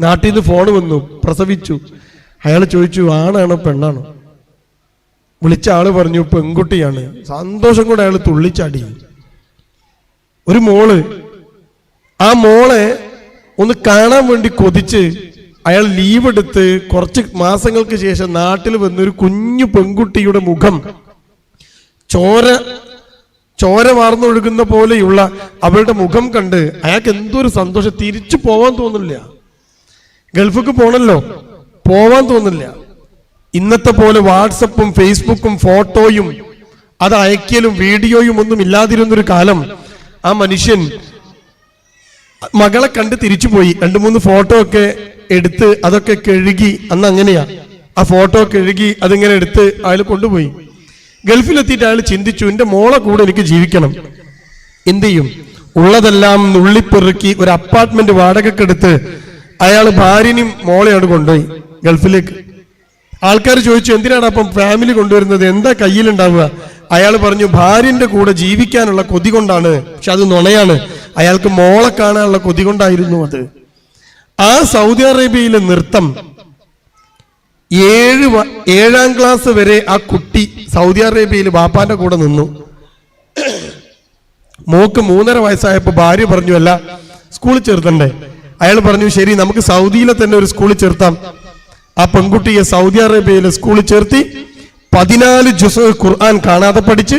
നാട്ടിൽ നിന്ന് ഫോൺ വന്നു പ്രസവിച്ചു. അയാൾ ചോദിച്ചു ആണാണോ പെണ്ണാണോ? വിളിച്ച ആൾ പറഞ്ഞു പെൺകുട്ടിയാണ്. സന്തോഷം കൊണ്ട് അയാൾ തുള്ളിച്ചാടി. ഒരു മോൾ ആ മോളെ ഒന്ന് കാണാൻ വേണ്ടി കൊതിച്ച് അയാൾ ലീവ് എടുത്ത് കുറച്ച് മാസങ്ങൾക്ക് ശേഷം നാട്ടിൽ വന്നൊരു കുഞ്ഞു പെൺകുട്ടിയുടെ മുഖം ചോര ചോര വാർന്നൊഴുകുന്ന പോലെയുള്ള അവളുടെ മുഖം കണ്ട് അയാൾക്ക് എന്തോ ഒരു സന്തോഷം. തിരിച്ചു പോവാൻ തോന്നില്ല ഗൾഫിക്ക് പോണല്ലോ. പോവാൻ തോന്നില്ല ഇന്നത്തെ പോലെ വാട്സപ്പും ഫേസ്ബുക്കും ഫോട്ടോയും അത് അയക്കലും വീഡിയോയും ഒന്നും ഇല്ലാതിരുന്നൊരു കാലം ആ മനുഷ്യൻ മകളെ കണ്ട് തിരിച്ചുപോയി. രണ്ട് മൂന്ന് ഫോട്ടോ ഒക്കെ എടുത്ത് അതൊക്കെ കഴുകി അന്ന് അങ്ങനെയാ. ആ ഫോട്ടോ കഴുകി അതിങ്ങനെ എടുത്ത് അയാൾ കൊണ്ടുപോയി. ഗൾഫിലെത്തിയിട്ട് അയാൾ ചിന്തിച്ചു എന്റെ മോളെ കൂടെ എനിക്ക് ജീവിക്കണം. എന്ത് ചെയ്യും? ഉള്ളതെല്ലാം നുള്ളിപ്പെറുക്കി ഒരു അപ്പാർട്ട്മെന്റ് വാടകക്കെടുത്ത് അയാൾ ഭാര്യനെയും മോളെയാണ് കൊണ്ടുപോയി ഗൾഫിലേക്ക്. ആൾക്കാർ ചോദിച്ചു എന്തിനാണ് അപ്പം ഫാമിലി കൊണ്ടുവരുന്നത്? എന്താ കയ്യിലുണ്ടാവുക? അയാൾ പറഞ്ഞു ഭാര്യന്റെ കൂടെ ജീവിക്കാനുള്ള കൊതി കൊണ്ടാണ്. പക്ഷെ അത് നുണയാണ്. അയാൾക്ക് മോളെ കാണാനുള്ള കൊതി കൊണ്ടായിരുന്നു അത്. ആ സൗദി അറേബ്യയിലെ നൃത്തം ഏഴ് ഏഴാം ക്ലാസ് വരെ ആ കുട്ടി സൗദി അറേബ്യയിൽ ബാപ്പാന്റെ കൂടെ നിന്നു. മോക്ക് മൂന്നര വയസ്സായപ്പോ ഭാര്യ പറഞ്ഞു അല്ല സ്കൂളിൽ ചേർത്തണ്ടേ? അയാൾ പറഞ്ഞു ശരി നമുക്ക് സൗദിയിലെ തന്നെ ഒരു സ്കൂളിൽ ചേർത്താം. ആ പെൺകുട്ടിയെ സൗദി അറേബ്യയിലെ സ്കൂളിൽ ചേർത്തി പതിനാല് ജുസ് ഖുർആൻ കാണാതെ പഠിച്ച്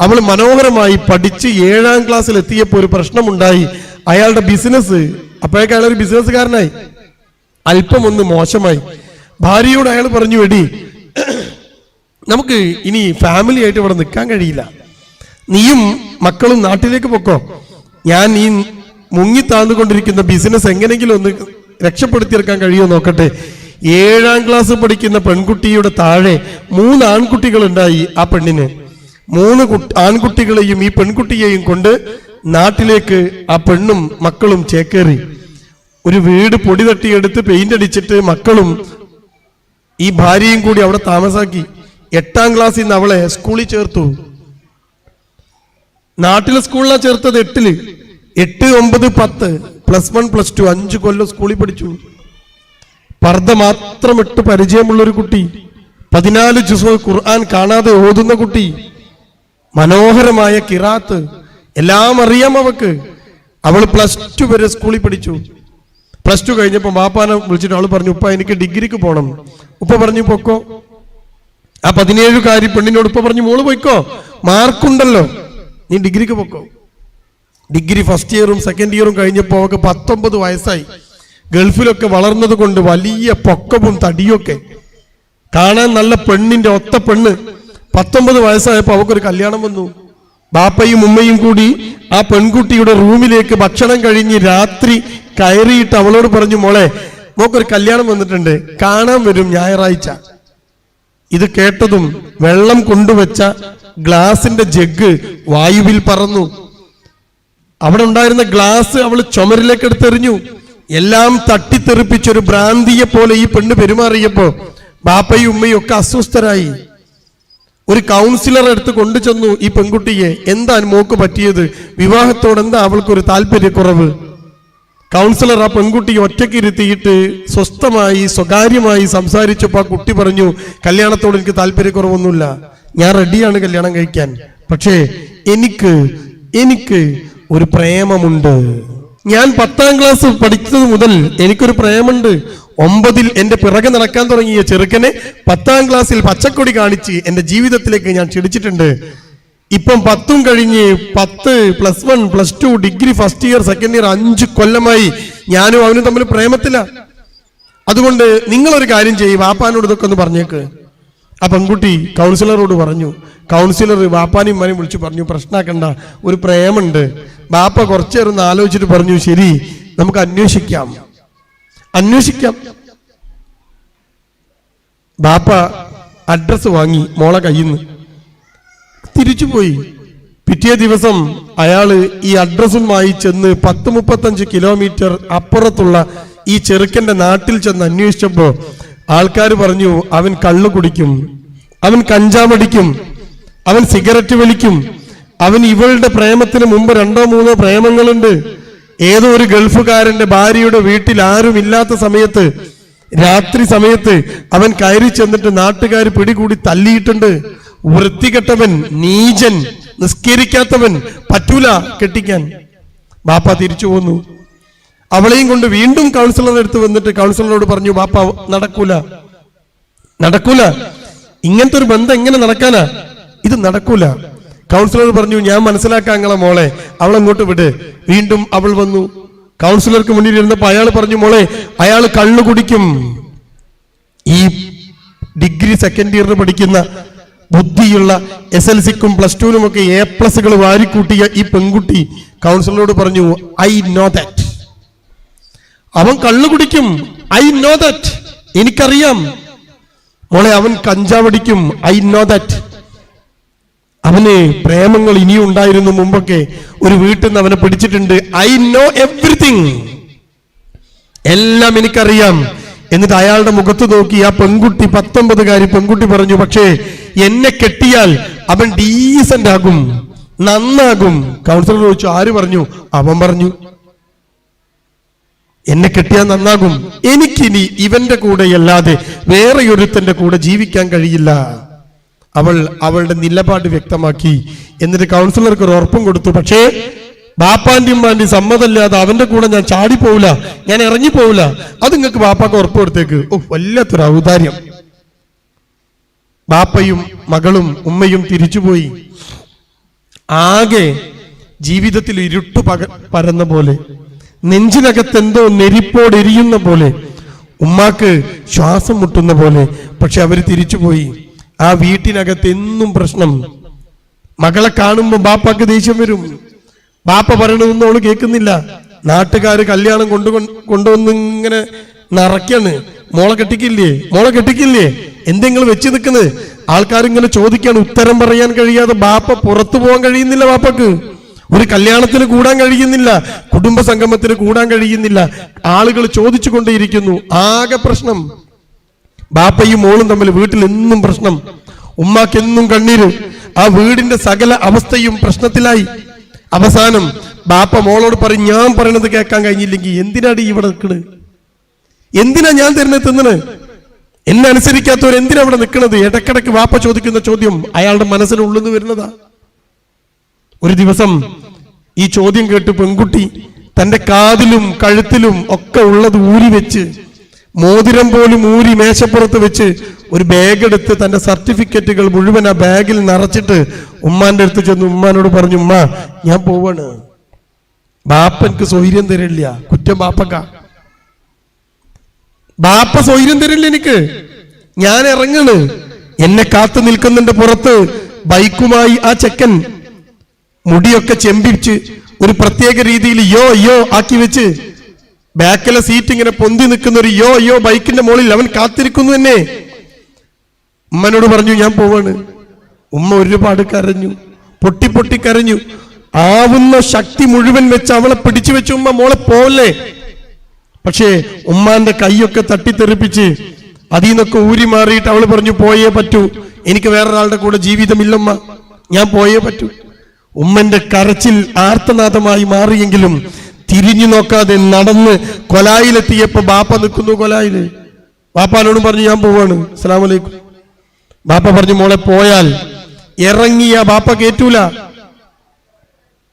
അവൾ മനോഹരമായി പഠിച്ച് ഏഴാം ക്ലാസ്സിൽ എത്തിയപ്പോൾ ഒരു പ്രശ്നമുണ്ടായി. അയാളുടെ ബിസിനസ് അപ്പോഴേക്കും അയാൾ ഒരു ബിസിനസ്സുകാരനായി അല്പം ഒന്ന് മോശമായി. ഭാര്യയോട് അയാൾ പറഞ്ഞു എടി നമുക്ക് ഇനി ഫാമിലി ആയിട്ട് ഇവിടെ നിൽക്കാൻ കഴിയില്ല. നീയും മക്കളും നാട്ടിലേക്ക് പൊക്കോ. ഞാൻ ഈ മുങ്ങി താഴ്ന്നുകൊണ്ടിരിക്കുന്ന ബിസിനസ് എങ്ങനെങ്കിലും ഒന്ന് രക്ഷപ്പെടുത്തിയെടുക്കാൻ കഴിയുമോ നോക്കട്ടെ. ഏഴാം ക്ലാസ് പഠിക്കുന്ന പെൺകുട്ടിയുടെ താഴെ മൂന്ന് ആൺകുട്ടികൾ ഉണ്ടായി ആ പെണ്ണിന്. മൂന്ന് കുട്ടി- ആൺകുട്ടികളെയും ഈ പെൺകുട്ടിയെയും കൊണ്ട് നാട്ടിലേക്ക് ആ പെണ്ണും മക്കളും ചേക്കേറി. ഒരു വീട് പൊടി തട്ടിയെടുത്ത് പെയിന്റ് അടിച്ചിട്ട് മക്കളും ഈ ഭാര്യയും കൂടി അവിടെ താമസാക്കി. എട്ടാം ക്ലാസ്സിൽ നിന്ന് അവളെ സ്കൂളിൽ ചേർത്തു. നാട്ടിലെ സ്കൂളിലാണ് ചേർത്തത് എട്ടിൽ. എട്ട് ഒമ്പത് പത്ത് പ്ലസ് വൺ പ്ലസ് ടു അഞ്ച് കൊല്ലം സ്കൂളിൽ പഠിച്ചു. പർദ്ദ മാത്രം ഇട്ട് പരിചയമുള്ള ഒരു കുട്ടി പതിനാല് ജുസോ ഖുർആൻ കാണാതെ ഓതുന്ന കുട്ടി മനോഹരമായ കിറാത്ത് എല്ലാം അറിയാം അവക്ക് അവൾ പ്ലസ് ടു വരെ സ്കൂളിൽ പഠിച്ചു. പ്ലസ് ടു കഴിഞ്ഞപ്പോൾ ബാപ്പാനെ വിളിച്ചിട്ട് അവൾ പറഞ്ഞു ഉപ്പ എനിക്ക് ഡിഗ്രിക്ക് പോകണം ഉപ്പ പറഞ്ഞു പൊക്കോ. ആ പതിനേഴുകാരി പെണ്ണിനോട് ഉപ്പ പറഞ്ഞു മോൾ പോയിക്കോ മാർക്കുണ്ടല്ലോ. നീ ഡിഗ്രിക്ക് പൊക്കോ. ഡിഗ്രി ഫസ്റ്റ് ഇയറും സെക്കൻഡ് ഇയറും കഴിഞ്ഞപ്പോൾ അവൾക്ക് പത്തൊമ്പത് വയസ്സായി. ഗൾഫിലൊക്കെ വളർന്നത് കൊണ്ട് വലിയ പൊക്കവും തടിയൊക്കെ. കാണാൻ നല്ല പെണ്ണിന്റെ ഒത്ത പെണ്ണ്. പത്തൊമ്പത് വയസ്സായപ്പോൾ അവൾക്കൊരു കല്യാണം വന്നു. ബാപ്പയും ഉമ്മയും കൂടി ആ പെൺകുട്ടിയുടെ റൂമിലേക്ക് ഭക്ഷണം കഴിഞ്ഞ് രാത്രി കയറിയിട്ട് അവളോട് പറഞ്ഞു മോളെ മോക്കൊരു കല്യാണം വന്നിട്ടുണ്ട്. കാണാൻ വരും ഞായറാഴ്ച. ഇത് കേട്ടതും വെള്ളം കൊണ്ടുവച്ച ഗ്ലാസിന്റെ ജഗ് വായുവിൽ പറന്നു. അവിടെ ഉണ്ടായിരുന്ന ഗ്ലാസ് അവൾ ചുമരിലേക്ക് എടുത്തെറിഞ്ഞു എല്ലാം തട്ടിത്തെറിപ്പിച്ചൊരു ഭ്രാന്തിയെ പോലെ ഈ പെണ്ണ് പെരുമാറിയപ്പോ ബാപ്പയും ഉമ്മയും ഒക്കെ അസ്വസ്ഥരായി. ഒരു കൗൺസിലർ എടുത്ത് കൊണ്ടുചെന്നു ഈ പെൺകുട്ടിയെ. എന്താ മോക്ക് പറ്റിയത്? വിവാഹത്തോട് എന്താ അവൾക്കൊരു താല്പര്യക്കുറവ്? കൗൺസിലർ ആ പെൺകുട്ടിയെ ഒറ്റയ്ക്ക് ഇരുത്തിയിട്ട് സ്വസ്ഥമായി സ്വകാര്യമായി സംസാരിച്ചപ്പോൾ ആ കുട്ടി പറഞ്ഞു കല്യാണത്തോട് എനിക്ക് താല്പര്യക്കുറവൊന്നുമില്ല. ഞാൻ റെഡിയാണ് കല്യാണം കഴിക്കാൻ. പക്ഷേ എനിക്ക് എനിക്ക് ഒരു പ്രേമമുണ്ട്. ഞാൻ പത്താം ക്ലാസ് പഠിച്ചത് മുതൽ എനിക്കൊരു പ്രേമുണ്ട് ഒമ്പതിൽ എന്റെ പിറകെ നടക്കാൻ തുടങ്ങിയ ചെറുക്കനെ പത്താം ക്ലാസ്സിൽ പച്ചക്കൊടി കാണിച്ച് എന്റെ ജീവിതത്തിലേക്ക് ഞാൻ ക്ഷണിച്ചിട്ടുണ്ട്. ഇപ്പം പത്തും കഴിഞ്ഞ് പത്ത് plus one plus two degree first year second year അഞ്ച് കൊല്ലമായി ഞാനും അവനും തമ്മിൽ പ്രേമത്തില. അതുകൊണ്ട് നിങ്ങളൊരു കാര്യം ചെയ്യും വാപ്പാനോട് ഇതൊക്കെ ഒന്ന് പറഞ്ഞേക്ക്. ആ പെൺകുട്ടി കൗൺസിലറോട് പറഞ്ഞു കൗൺസിലർ വാപ്പാനെയും ഉമ്മാനും വിളിച്ചു പറഞ്ഞു പ്രശ്നമാക്കണ്ട ഒരു പ്രേമുണ്ട്. ബാപ്പ കുറച്ചു നേരം ഒന്ന് ആലോചിച്ചിട്ട് പറഞ്ഞു ശരി നമുക്ക് അന്വേഷിക്കാം. അന്വേഷിക്കാം. ബാപ്പ അഡ്രസ് വാങ്ങി മോളെ കയ്യിൽ നിന്ന് തിരിച്ചുപോയി. പിറ്റേ ദിവസം അയാൾ ഈ അഡ്രസ്സുമായി ചെന്ന് പത്ത് മുപ്പത്തഞ്ച് കിലോമീറ്റർ അപ്പുറത്തുള്ള ഈ ചെറുക്കന്റെ നാട്ടിൽ ചെന്ന് അന്വേഷിച്ചപ്പോ ആൾക്കാർ പറഞ്ഞു അവൻ കള്ളു കുടിക്കും അവൻ കഞ്ചാവടിക്കും അവൻ സിഗരറ്റ് വലിക്കും അവൻ ഇവളുടെ പ്രേമത്തിന് മുമ്പ് രണ്ടോ മൂന്നോ പ്രേമങ്ങളുണ്ട്. ഏതോ ഒരു ഗൾഫുകാരന്റെ ഭാര്യയുടെ വീട്ടിൽ ആരും ഇല്ലാത്ത സമയത്ത് രാത്രി സമയത്ത് അവൻ കയറി ചെന്നിട്ട് നാട്ടുകാർ പിടികൂടി തല്ലിയിട്ടുണ്ട്. വൃത്തികെട്ടവൻ നീചൻ നിസ്കരിക്കാത്തവൻ പറ്റൂല കെട്ടിക്കാൻ. ബാപ്പ തിരിച്ചു പോന്നു. അവളെയും കൊണ്ട് വീണ്ടും കൗൺസിലറുടെ അടുത്ത് വന്നിട്ട് കൗൺസിലറോട് പറഞ്ഞു ബാപ്പ നടക്കൂല. നടക്കൂല. ഇങ്ങനത്തെ ഒരു ബന്ധം എങ്ങനെ നടക്കാനാ? ഇത് നടക്കൂല. കൗൺസിലർ പറഞ്ഞു ഞാൻ മനസ്സിലാക്കാം നിങ്ങളെ മോളെ. അവൾ അങ്ങോട്ട് വിട്. വീണ്ടും അവൾ വന്നു. കൗൺസിലർക്ക് മുന്നിൽ ഇരുന്നപ്പോ അയാൾ പറഞ്ഞു മോളെ അയാൾ കള്ളു കുടിക്കും. ഈ ഡിഗ്രി സെക്കൻഡ് ഇയറിന് പഠിക്കുന്ന ബുദ്ധിയുള്ള എസ് എൽ സിക്കും പ്ലസ് ടുവിനും ഒക്കെ എ പ്ലസുകൾ വാരിക്കൂട്ടിയ ഈ പെൺകുട്ടി കൗൺസിലറോട് പറഞ്ഞു ഐ നോ ദാറ്റ് അവൻ കള്ളു കുടിക്കും. ഐ നോ ദാറ്റ് എനിക്കറിയാം. മോളെ അവൻ കഞ്ചാവടിക്കും. ഐ നോ ദാറ്റ് അവന് പ്രേമങ്ങൾ ഇനിയും ഉണ്ടായിരുന്നു മുമ്പൊക്കെ. ഒരു വീട്ടിൽ നിന്ന് അവനെ പിടിച്ചിട്ടുണ്ട്. ഐ നോ എവ്രിതിങ് എല്ലാം എനിക്കറിയാം. എന്നിട്ട് അയാളുടെ മുഖത്ത് നോക്കി ആ പെൺകുട്ടി പത്തൊമ്പതുകാരി പെൺകുട്ടി പറഞ്ഞു പക്ഷേ എന്നെ കെട്ടിയാൽ അവൻ ഡീസന്റ് ആകും. നന്നാകും. കൗൺസിലർ ചോദിച്ചു ആര് പറഞ്ഞു? അവൻ പറഞ്ഞു എന്നെ കെട്ടിയാൽ നന്നാകും. എനിക്കിനി ഇവന്റെ കൂടെ അല്ലാതെ വേറെ ഒരുത്തന്റെ കൂടെ ജീവിക്കാൻ കഴിയില്ല. അവൾ അവളുടെ നിലപാട് വ്യക്തമാക്കി. എന്നിട്ട് കൗൺസിലർക്ക് ഒരു ഉറപ്പും കൊടുത്തു. പക്ഷേ ബാപ്പാന്റെയും ഉമ്മാന്റെയും സമ്മതമില്ലാതെ അവന്റെ കൂടെ ഞാൻ ചാടിപ്പോവില്ല. ഞാൻ ഇറങ്ങി പോവില്ല അത് നിങ്ങൾക്ക് ബാപ്പാക്ക് ഉറപ്പ് കൊടുത്തേക്ക്. ഓ വല്ലാത്തൊരു ഔദാര്യം. ബാപ്പയും മകളും ഉമ്മയും തിരിച്ചുപോയി. ആകെ ജീവിതത്തിൽ ഇരുട്ട് പക പരന്ന പോലെ. നെഞ്ചിനകത്തെന്തോ നെരിപ്പോടെരിയുന്ന പോലെ ഉമ്മാക്ക് ശ്വാസം മുട്ടുന്ന പോലെ പക്ഷെ അവർ തിരിച്ചുപോയി. ആ വീട്ടിനകത്ത് എന്നും പ്രശ്നം. മകളെ കാണുമ്പോൾ ബാപ്പാക്ക് ദേഷ്യം വരും. ബാപ്പ പറയണതൊന്നും അവൾ കേൾക്കുന്നില്ല. നാട്ടുകാർ കല്യാണം കൊണ്ടു കൊണ്ടുവന്ന് ഇങ്ങനെ നിറയ്ക്കാണ്. മോളെ കെട്ടിക്കില്ലേ? മോളെ കെട്ടിക്കില്ലേ? എന്തെങ്കിലും വെച്ച് നിൽക്കുന്നത്? ആൾക്കാർ ഇങ്ങനെ ചോദിക്കാണ് ഉത്തരം പറയാൻ കഴിയാതെ ബാപ്പ പുറത്തു പോകാൻ കഴിയുന്നില്ല ബാപ്പക്ക്. ഒരു കല്യാണത്തിന് കൂടാൻ കഴിയുന്നില്ല കുടുംബ സംഗമത്തിന് കൂടാൻ കഴിയുന്നില്ല. ആളുകൾ ചോദിച്ചു കൊണ്ടേയിരിക്കുന്നു ആകെ പ്രശ്നം ബാപ്പയും മോളും തമ്മിൽ വീട്ടിൽ എന്നും പ്രശ്നം. ഉമ്മാക്കെന്നും കണ്ണീര്. ആ വീടിന്റെ സകല അവസ്ഥയും പ്രശ്നത്തിലായി. അവസാനം ബാപ്പ മോളോട് പറയും ഞാൻ പറയണത് കേൾക്കാൻ കഴിഞ്ഞില്ലെങ്കിൽ എന്തിനാടി ഇവിടെ നിൽക്കണ്? എന്തിനാ ഞാൻ തരുന്നത് തിന്നണ്? എന്നെ അനുസരിക്കാത്തവർ എന്തിനാ അവിടെ നിൽക്കുന്നത് ഇടക്കിടക്ക് വാപ്പ ചോദിക്കുന്ന ചോദ്യം അയാളുടെ മനസ്സിനുള്ളിൽ നിന്ന് വരുന്നതാ. ഒരു ദിവസം ഈ ചോദ്യം കേട്ട് പെൺകുട്ടി തന്റെ കാതിലും കഴുത്തിലും ഒക്കെ ഉള്ളത് ഊരി വെച്ച് മോതിരം പോലും ഊരി മേശപ്പുറത്ത് വെച്ച് ഒരു ബാഗ് എടുത്ത് തന്റെ സർട്ടിഫിക്കറ്റുകൾ മുഴുവൻ ആ ബാഗിൽ നിറച്ചിട്ട് ഉമ്മാന്റെ അടുത്ത് ചെന്ന് ഉമ്മാനോട് പറഞ്ഞു ഉമ്മ ഞാൻ പോവാണ്. ബാപ്പൻക്ക് സ്വൈര്യം തരില്ല. കുറ്റം ബാപ്പക്ക. ബാപ്പ സ്വൈര്യം തരില്ല എനിക്ക്. ഞാൻ ഇറങ്ങണ്. എന്നെ കാത്തു നിൽക്കുന്നുണ്ട് പുറത്ത്. ബൈക്കുമായി ആ ചെക്കൻ മുടിയൊക്കെ ചെമ്പിച്ച് ഒരു പ്രത്യേക രീതിയിൽ യോ യോ ആക്കി വെച്ച് ബാക്കിലെ സീറ്റ് ഇങ്ങനെ പൊന്തി നിൽക്കുന്ന ഒരു യോ യോ ബൈക്കിന്റെ മുകളിൽ അവൻ കാത്തിരിക്കുന്നു എന്നെ. ഉമ്മനോട് പറഞ്ഞു ഞാൻ പോവാണ്. ഉമ്മ ഒരുപാട് കരഞ്ഞു പൊട്ടി പൊട്ടി കരഞ്ഞു. ആവുന്ന ശക്തി മുഴുവൻ വെച്ച് അവളെ പിടിച്ചു വെച്ച് ഉമ്മ മോളെ പോവല്ലേ? പക്ഷേ ഉമ്മാന്റെ കൈയൊക്കെ തട്ടിത്തെറിപ്പിച്ച് അതിൽ നിന്നൊക്കെ ഊരി മാറിയിട്ട് അവൾ പറഞ്ഞു പോയേ പറ്റൂ. എനിക്ക് വേറൊരാളുടെ കൂടെ ജീവിതമില്ലമ്മ ഞാൻ പോയേ പറ്റൂ. ഉമ്മന്റെ കരച്ചിൽ ആർത്തനാദമായി മാറിയെങ്കിലും തിരിഞ്ഞു നോക്കാതെ നടന്ന് കൊലായിലെത്തിയപ്പോ ബാപ്പ നിൽക്കുന്നു കൊലായിൽ. ബാപ്പാനോടും പറഞ്ഞു ഞാൻ പോവാണ്. അലൈക്കും. ബാപ്പ പറഞ്ഞു മോളെ പോയാൽ ഇറങ്ങിയ ബാപ്പ കേറ്റൂല.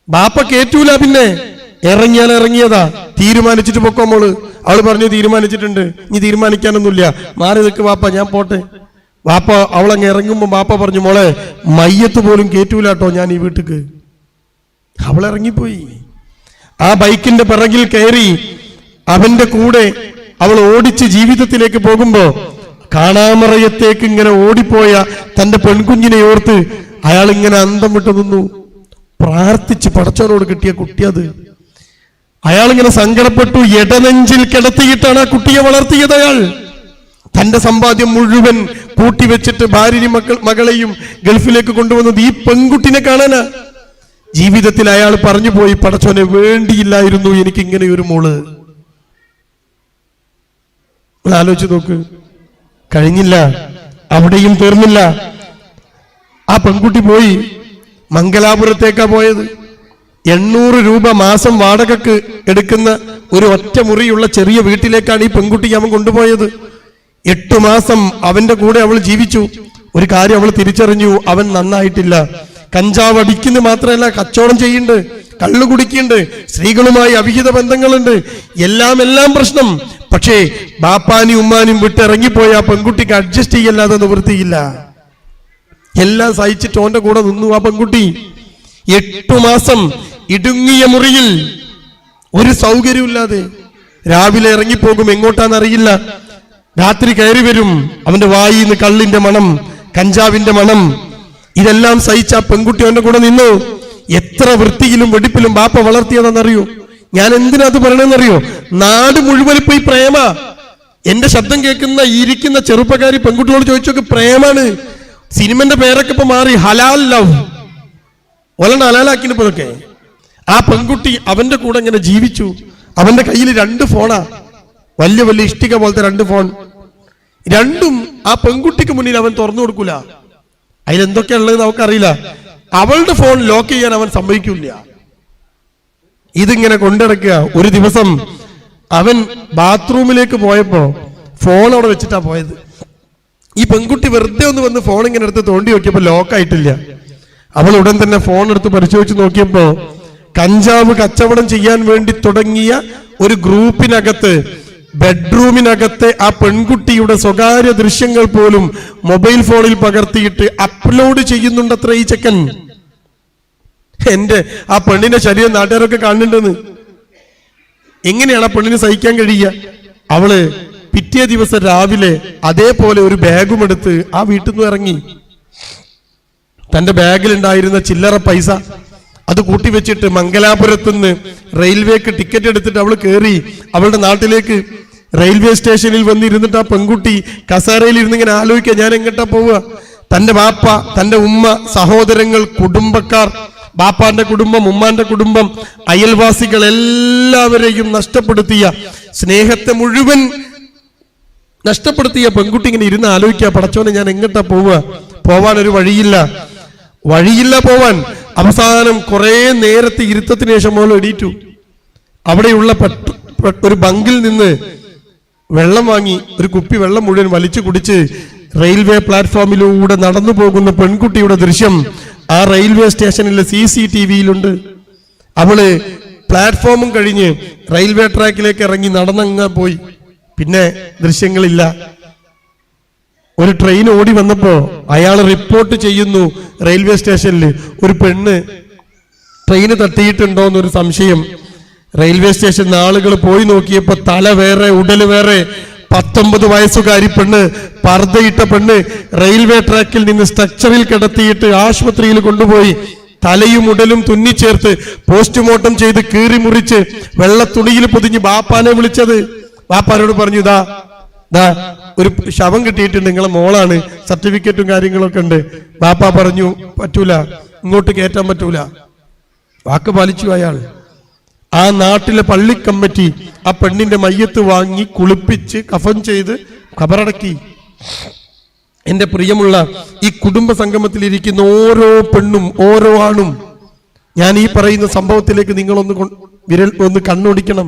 ബാപ്പ കേറ്റൂല പിന്നെ. ഇറങ്ങിയാൽ ഇറങ്ങിയതാ. തീരുമാനിച്ചിട്ട് പൊക്കോ മോൾ. അവൾ പറഞ്ഞു തീരുമാനിച്ചിട്ടുണ്ട്. ഇനി തീരുമാനിക്കാനൊന്നുമില്ല. മാറി നിൽക്ക് ബാപ്പ ഞാൻ പോട്ടെ. ബാപ്പ അവളങ്ങ് ഇറങ്ങുമ്പോൾ ബാപ്പ പറഞ്ഞു മോളെ മയ്യത്ത് പോലും കേറ്റൂല കേട്ടോ ഞാൻ ഈ വീട്ടിക്ക്. അവൾ ഇറങ്ങിപ്പോയി ആ ബൈക്കിന്റെ പിറകിൽ കയറി അവന്റെ കൂടെ അവൾ ഓടിച്ച് ജീവിതത്തിലേക്ക് പോകുമ്പോ കാണാമറയത്തേക്ക് ഇങ്ങനെ ഓടിപ്പോയ തന്റെ പെൺകുഞ്ഞിനെ ഓർത്ത് അയാൾ ഇങ്ങനെ അന്തം വിട്ടു നിന്നു. പ്രാർത്ഥിച്ച് പടച്ചവനോട് കിട്ടിയ കുട്ടി അത് അയാൾ ഇങ്ങനെ സങ്കടപ്പെട്ടു ഇടനെഞ്ചിൽ കിടത്തിയിട്ടാണ് ആ കുട്ടിയെ വളർത്തിയത് അയാൾ. തന്റെ സമ്പാദ്യം മുഴുവൻ കൂട്ടിവെച്ചിട്ട് ഭാര്യയും മക്കൾ മകളെയും ഗൾഫിലേക്ക് കൊണ്ടുവന്നത് ഈ പെൺകുട്ടിനെ കാണാനാ. ജീവിതത്തിൽ അയാൾ പറഞ്ഞു പോയി പടച്ചോനെ വേണ്ടിയില്ലായിരുന്നു എനിക്ക് ഇങ്ങനെ ഒരു മോൾ. ആലോചിച്ച് നോക്ക്. കഴിഞ്ഞില്ല അവിടെയും തീർന്നില്ല. ആ പെൺകുട്ടി പോയി മംഗലാപുരത്തേക്കാ പോയത്. എണ്ണൂറ് രൂപ മാസം വാടകക്ക് എടുക്കുന്ന ഒരു ഒറ്റ മുറിയുള്ള ചെറിയ വീട്ടിലേക്കാണ് ഈ പെൺകുട്ടി അവൻ കൊണ്ടുപോയത്. എട്ടു മാസം അവന്റെ കൂടെ അവൾ ജീവിച്ചു. ഒരു കാര്യം അവൾ തിരിച്ചറിഞ്ഞു അവൻ നന്നായിട്ടില്ല. കഞ്ചാവ് അടിക്കുന്നു മാത്രമല്ല കച്ചവടം ചെയ്യുന്നുണ്ട് കള്ളു കുടിക്കുന്നുണ്ട് സ്ത്രീകളുമായി അവിഹിത ബന്ധങ്ങളുണ്ട്. എല്ലാം എല്ലാം പ്രശ്നം. പക്ഷേ ബാപ്പാനി ഉമ്മാനും വിട്ട് ഇറങ്ങിപ്പോയ ആ പെൺകുട്ടിക്ക് അഡ്ജസ്റ്റ് ചെയ്യല്ലാതെ നിവൃത്തിയില്ല. എല്ലാം സഹിച്ചിട്ട് ഓന്റെ കൂടെ നിന്നു ആ പെൺകുട്ടി. എട്ടു മാസം ഇടുങ്ങിയ മുറിയിൽ ഒരു സൗകര്യമില്ലാതെ രാവിലെ ഇറങ്ങിപ്പോകും. എങ്ങോട്ടാന്നറിയില്ല രാത്രി കയറി വരും. അവന്റെ വായിന്ന് കള്ളിന്റെ മണം കഞ്ചാവിന്റെ മണം ഇതെല്ലാം സഹിച്ച പെൺകുട്ടി അവന്റെ കൂടെ നിന്നു. എത്ര വൃത്തിയിലും വെടിപ്പിലും ബാപ്പ വളർത്തിയതെന്നറിയോ ഞാൻ എന്തിനാ അത് പറയണെന്നറിയോ നാട് മുഴുവൻ ഇപ്പൊ ഈ പ്രേമ. എന്റെ ശബ്ദം കേൾക്കുന്ന ഇരിക്കുന്ന ചെറുപ്പക്കാരി പെൺകുട്ടികളോട് ചോദിച്ചൊക്കെ പ്രേമാണ്. സിനിമന്റെ പേരൊക്കെ ഇപ്പൊ മാറി ഹലാൽ ലവ്. ഒലണ്ട് ഹലാലാക്കിനിപ്പോഴൊക്കെ ആ പെൺകുട്ടി അവന്റെ കൂടെ ഇങ്ങനെ ജീവിച്ചു. അവന്റെ കയ്യിൽ രണ്ട് ഫോണാ. വലിയ വലിയ ഇഷ്ടിക പോലത്തെ രണ്ട് ഫോൺ. രണ്ടും ആ പെൺകുട്ടിക്ക് മുന്നിൽ അവൻ തുറന്നു കൊടുക്കൂല. അതിലെന്തൊക്കെയാ ഉള്ളത് നമുക്കറിയില്ല. അവളുടെ ഫോൺ ലോക്ക് ചെയ്യാൻ അവൻ സമ്മതിക്കില്ല. ഇതിങ്ങനെ കൊണ്ടിടക്കുക. ഒരു ദിവസം അവൻ ബാത്റൂമിലേക്ക് പോയപ്പോ ഫോൺ അവിടെ വെച്ചിട്ടാ പോയത്. ഈ പെൺകുട്ടി വെറുതെ ഒന്ന് വന്ന് ഫോൺ ഇങ്ങനെ എടുത്ത് തോണ്ടി നോക്കിയപ്പോ ലോക്കായിട്ടില്ല അവൾ ഉടൻ തന്നെ ഫോൺ എടുത്ത് പരിശോധിച്ച് നോക്കിയപ്പോ കഞ്ചാവ് കച്ചവടം ചെയ്യാൻ വേണ്ടി തുടങ്ങിയ ഒരു ഗ്രൂപ്പിനകത്ത് ബെഡ്റൂമിനകത്തെ ആ പെൺകുട്ടിയുടെ സ്വകാര്യ ദൃശ്യങ്ങൾ പോലും മൊബൈൽ ഫോണിൽ പകർത്തിയിട്ട് അപ്ലോഡ് ചെയ്യുന്നുണ്ടത്ര ഈ ചെക്കൻ. എന്റെ ആ പെണ്ണിന്റെ ശരീരം നാട്ടുകാരൊക്കെ കാണുന്നുണ്ടെന്ന്. എങ്ങനെയാണ് ആ പെണ്ണിന് സഹിക്കാൻ കഴിയുക? അവൾ പിറ്റേ ദിവസം രാവിലെ അതേപോലെ ഒരു ബാഗും എടുത്ത് ആ വീട്ടിൽ നിന്ന് ഇറങ്ങി. തന്റെ ബാഗിലുണ്ടായിരുന്ന ചില്ലറ പൈസ അത് കൂട്ടി വെച്ചിട്ട് മംഗലാപുരത്ത് നിന്ന് റെയിൽവേക്ക് ടിക്കറ്റ് എടുത്തിട്ട് അവൾ കയറി അവളുടെ നാട്ടിലേക്ക് റെയിൽവേ സ്റ്റേഷനിൽ വന്നിരുന്നിട്ട് ആ പെൺകുട്ടി കസേരയിൽ ഇരുന്ന് ഇങ്ങനെ ആലോചിക്കുക ഞാൻ എങ്ങട്ടാ പോവുക? തന്റെ ബാപ്പ തന്റെ ഉമ്മ സഹോദരങ്ങൾ കുടുംബക്കാർ ബാപ്പാന്റെ കുടുംബം ഉമ്മാന്റെ കുടുംബം അയൽവാസികൾ എല്ലാവരെയും നഷ്ടപ്പെടുത്തിയ സ്നേഹത്തെ മുഴുവൻ നഷ്ടപ്പെടുത്തിയ പെൺകുട്ടി ഇങ്ങനെ ഇരുന്ന് ആലോചിക്കുക പടച്ചോനെ ഞാൻ എങ്ങട്ടാ പോവുക? പോവാൻ ഒരു വഴിയില്ല. വഴിയില്ല പോവാൻ. അവസാനം കുറെ നേരത്തെ ഇരുത്തത്തിന് ശേഷം മോൾ എടീറ്റു അവിടെയുള്ള ഒരു ബങ്കിൽ നിന്ന് വെള്ളം വാങ്ങി ഒരു കുപ്പി വെള്ളം മുഴുവൻ വലിച്ചു കുടിച്ച് റെയിൽവേ പ്ലാറ്റ്ഫോമിലൂടെ നടന്നു പോകുന്ന പെൺകുട്ടിയുടെ ദൃശ്യം ആ റെയിൽവേ സ്റ്റേഷനിലെ സി സി ടി വിയിലുണ്ട്. അവൾ പ്ലാറ്റ്ഫോമും കഴിഞ്ഞ് റെയിൽവേ ട്രാക്കിലേക്ക് ഇറങ്ങി നടന്നങ്ങ് പോയി. പിന്നെ ദൃശ്യങ്ങളില്ല. ഒരു ട്രെയിൻ ഓടി വന്നപ്പോ അയാൾ റിപ്പോർട്ട് ചെയ്യുന്നു റെയിൽവേ സ്റ്റേഷനിൽ ഒരു പെണ്ണ് ട്രെയിന് തട്ടിയിട്ടുണ്ടോ എന്നൊരു സംശയം. റെയിൽവേ സ്റ്റേഷനിൽ ആളുകൾ പോയി നോക്കിയപ്പോ തല വേറെ ഉടൽ വേറെ. പത്തൊമ്പത് വയസ്സുകാരി പെണ്ണ് പർദ്ദയിട്ട പെണ്ണ് റെയിൽവേ ട്രാക്കിൽ നിന്ന് സ്ട്രക്ചറിൽ കിടത്തിയിട്ട് ആശുപത്രിയിൽ കൊണ്ടുപോയി. തലയും ഉടലും തുന്നിച്ചേർത്ത് പോസ്റ്റ്മോർട്ടം ചെയ്ത് കീറി മുറിച്ച് വെള്ള തുണിയിൽ പൊതിഞ്ഞ് ബാപ്പാനെ വിളിച്ചത്. ബാപ്പാനോട് പറഞ്ഞു ഇതാ ദാ ഒരു ശവം കിട്ടിയിട്ടുണ്ട് നിങ്ങളെ മോളാണ്. സർട്ടിഫിക്കറ്റും കാര്യങ്ങളൊക്കെ ഉണ്ട്. ബാപ്പ പറഞ്ഞു പറ്റൂല ഇങ്ങോട്ട് കയറ്റാൻ പറ്റൂല. വാക്ക് പാലിച്ചു അയാൾ. ആ നാട്ടിലെ പള്ളി കമ്മിറ്റി ആ പെണ്ണിന്റെ മയ്യത്ത് വാങ്ങി കുളിപ്പിച്ച് കഫൻ ചെയ്ത് ഖബറടക്കി എന്റെ പ്രിയമുള്ള ഈ കുടുംബ സംഗമത്തിൽ ഇരിക്കുന്ന ഓരോ പെണ്ണും ഓരോ ആണും ഞാൻ ഈ പറയുന്ന സംഭവത്തിലേക്ക് നിങ്ങളൊന്ന് വിരൽ ഒന്ന് കണ്ണോടിക്കണം.